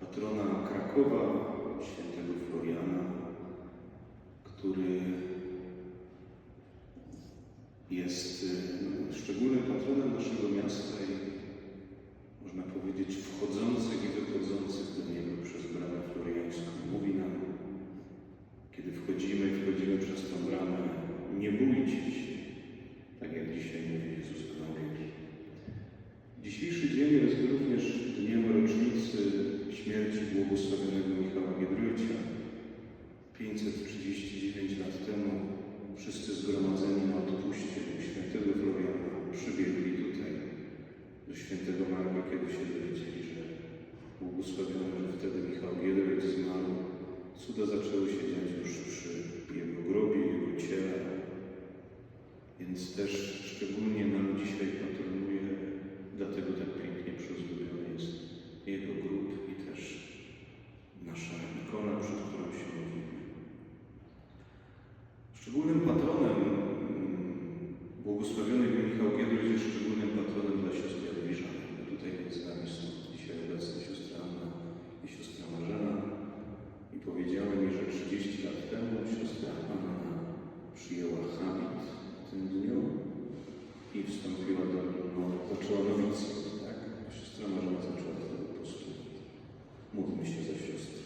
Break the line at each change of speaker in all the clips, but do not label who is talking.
patrona Krakowa, świętego Floriana, który jest no, szczególnym patronem naszego miasta i można powiedzieć wchodzących i wychodzących do niego przez bramę floriańską. Mówi nam, kiedy wchodzimy, wchodzimy przez tą bramę, nie bójcie się, Dzisiejszy dzień jest również dniem rocznicy śmierci błogosławionego Michała Giedroycia. 539 lat temu wszyscy zgromadzeni na odpuście świętego Floriana przybiegli tutaj do świętego Marka, kiedy się dowiedzieli, że błogosławiony, wtedy Michał Giedroyć zmarł. Cuda zaczęły się dziać już przy jego grobie, jego ciele. Więc też szczególnie nam dzisiaj patronuje, dlatego tak pięknie przyozdobiony jest jego grób i też nasza ikona, przed którą się modlimy. Szczególnym patronem mm, błogosławionych Michał Giedroyć jest szczególnym patronem dla siostry Jadwiżany. Tutaj z nami są dzisiaj obecne siostra Anna i siostra Marzena i powiedziała mi, że 30 lat temu siostra Anna przyjęła habit w tym dniu i wstąpiła do, no, zaczęła nowicjat, tak? Siostra Marzena zaczęła wtedy postulat. Módlmy się za siostrę.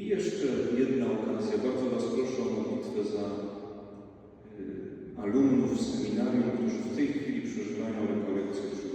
I jeszcze jedna okazja. Bardzo alumnów seminarium, którzy w tej chwili przeżywają rekolekcje przygotowujące